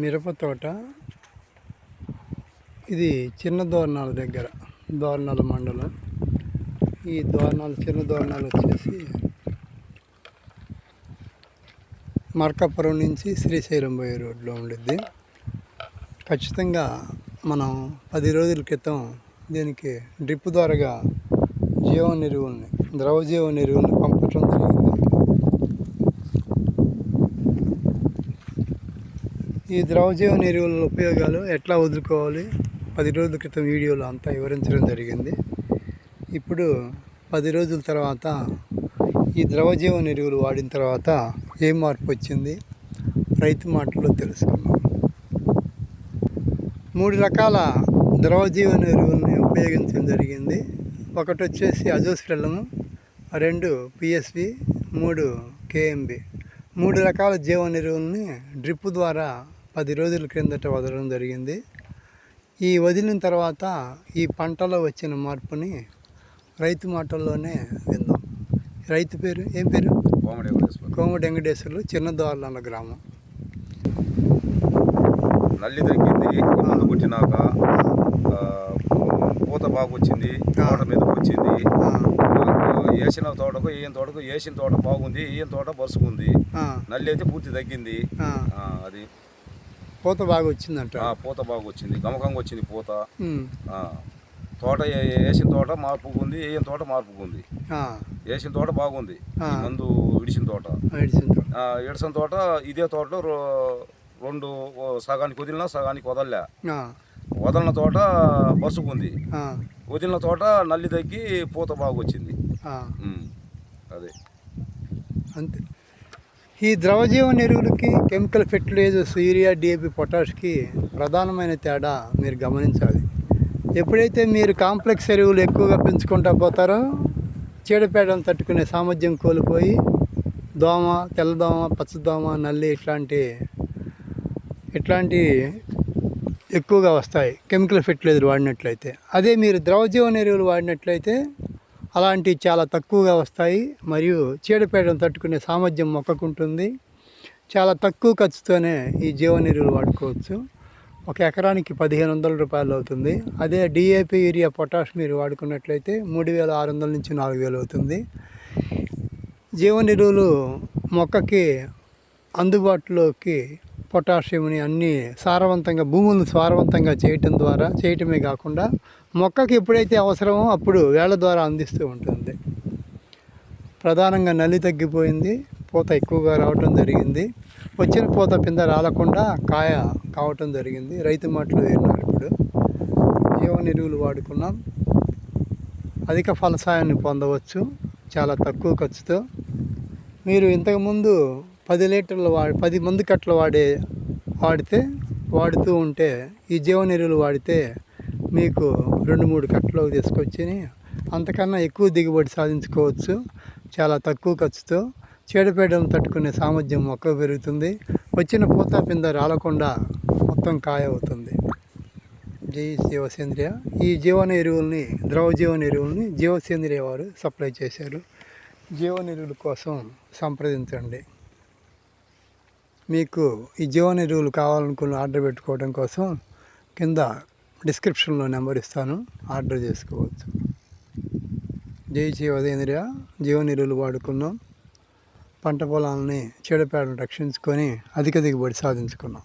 మిరప తోట. ఇది చిన్న దోరణాల దగ్గర దోరణాల మండలం. ఈ దోరణాలు చిన్న దోరణాలు వచ్చేసి మార్కాపురం నుంచి శ్రీశైలం పోయే రోడ్లో ఉండిద్ది. ఖచ్చితంగా మనం పది రోజుల క్రితం దీనికి డ్రిప్ ద్వారాగా జీవ ఎరువుల్ని ద్రవ జీవ ఎరువుల్ని పంపటం జరిగింది. ఈ ద్రవజీవన ఎరువుల ఉపయోగాలు ఎట్లా వదులుకోవాలి? పది రోజుల క్రితం వీడియోలో అంతా వివరించడం జరిగింది. ఇప్పుడు పది రోజుల తర్వాత ఈ ద్రవజీవన ఎరువులు వాడిన తర్వాత ఏం మార్పు వచ్చింది? రైతు మాటల్లో తెలుసుకున్నాం మూడు రకాల ద్రవజీవన ఎరువుల్ని ఉపయోగించడం జరిగింది. ఒకటి వచ్చేసి అజోస్ఫిల్లము రెండు పిఎస్వి మూడు కేఎంబి మూడు రకాల జీవన ఎరువుల్ని డ్రిప్ ద్వారా పది రోజుల క్రిందట వదలడం జరిగింది. ఈ వదిలిన తర్వాత ఈ పంటలో వచ్చిన మార్పుని రైతు మాటల్లోనే విందాం. రైతు పేరు ఏం పేరు? కోమటి వెంకటేశ్వర్లు చిన్న దోర్లన్న గ్రామం. నల్లి తగ్గింది మందు కొట్టినాక పూత బాగా వచ్చింది తోట మీదకి వచ్చింది వేసిన తోటకు ఈయన తోటకు వేసిన తోట బాగుంది ఈయన తోట బరుసుకుంది. నల్లి అయితే పూర్తి తగ్గింది. అది. పూత బాగా వచ్చిందంట పూత బాగా వచ్చింది గమకంగా వచ్చింది పూత తోట వేసిన తోట మార్పుకుంది వేయని తోట మార్పుకుంది. ఆ, వేసిన తోట బాగుంది. మందు విడిచిన తోట. ఇడిసిన తోట. ఇదే తోటలో రెండు సగానికి వదిలినా సగానికి వదలలే. వదలిన తోట ఆ, వదిలిన తోట నల్లి తగ్గి పూత బాగా వచ్చింది అదే. అంతే. ఈ ద్రవజీవన ఎరువులకి కెమికల్ ఫెర్టిలైజర్స్ యూరియా డిఏపి పొటాష్కి ప్రధానమైన తేడా మీరు గమనించాలి. ఎప్పుడైతే మీరు కాంప్లెక్స్ ఎరువులు ఎక్కువగా పెంచుకుంటా పోతారో చీడపేడను తట్టుకునే సామర్థ్యం కోల్పోయి దోమ తెల్లదోమ పచ్చదోమ నల్లి ఇట్లాంటి ఇట్లాంటి ఎక్కువగా వస్తాయి కెమికల్ ఫెర్టిలైజర్ వాడినట్లయితే. అదే మీరు ద్రవజీవన ఎరువులు వాడినట్లయితే అలాంటివి చాలా తక్కువగా వస్తాయి. మరియు చీడపీడను తట్టుకునే సామర్థ్యం మొక్కకుంటుంది. చాలా తక్కువ ఖర్చుతోనే ఈ జీవన ఎరువులు వాడుకోవచ్చు. ఒక ఎకరానికి పదిహేను వందల రూపాయలు అవుతుంది. అదే డిఏపి యూరియా పొటాష్ మీరు వాడుకున్నట్లయితే మూడు వేల ఆరు వందల నుంచి నాలుగు వేలు అవుతుంది. జీవన ఎరువులు మొక్కకి అందుబాటులోకి పొటాషియంని అన్ని సారవంతంగా భూములను సారవంతంగా చేయటం ద్వారా చేయటమే కాకుండా మొక్కకి ఎప్పుడైతే అవసరమో అప్పుడు వేళ్ళ ద్వారా అందిస్తూ ఉంటుంది. ప్రధానంగా నల్లి తగ్గిపోయింది పూత ఎక్కువగా రావటం జరిగింది. వచ్చిన పూత పింద రాలకుండా కాయ కావటం జరిగింది. రైతు మాటలు విన్నారు ఇప్పుడు. జీవన ఎరువులు వాడుకున్నాం. అధిక ఫలసాయాన్ని పొందవచ్చు చాలా తక్కువ ఖర్చుతో. మీరు ఇంతకుముందు పది లీటర్లు వాడి పది మంది కట్టలు వాడే వాడితే వాడుతూ ఉంటే ఈ జీవన ఎరువులు వాడితే మీకు రెండు మూడు కట్టలోకి తీసుకొచ్చి అంతకన్నా ఎక్కువ దిగుబడి సాధించుకోవచ్చు. చాలా తక్కువ ఖర్చుతో చీడపీడలను తట్టుకునే సామర్థ్యం మొక్క పెరుగుతుంది. వచ్చిన పూత పింద రాలకుండా మొత్తం కాయ అవుతుంది జై జీవసేంద్రియ. ఈ జీవన ఎరువుల్ని ద్రవ జీవన ఎరువుల్ని జీవసేంద్రియ వారు సప్లై చేశారు. జీవన ఎరువుల కోసం సంప్రదించండి. మీకు ఈ జీవన ఎరువులు కావాలనుకున్న ఆర్డర్ పెట్టుకోవడం కోసం కింద డిస్క్రిప్షన్లో నెంబర్ ఇస్తాను ఆర్డర్ చేసుకోవచ్చు. జై జీవసేంద్రియ జీవ ఎరువులు వాడుకున్నాం పంట పొలాలని చీడపేడను రక్షించుకొని అధిక దిగుబడి సాధించుకున్నాం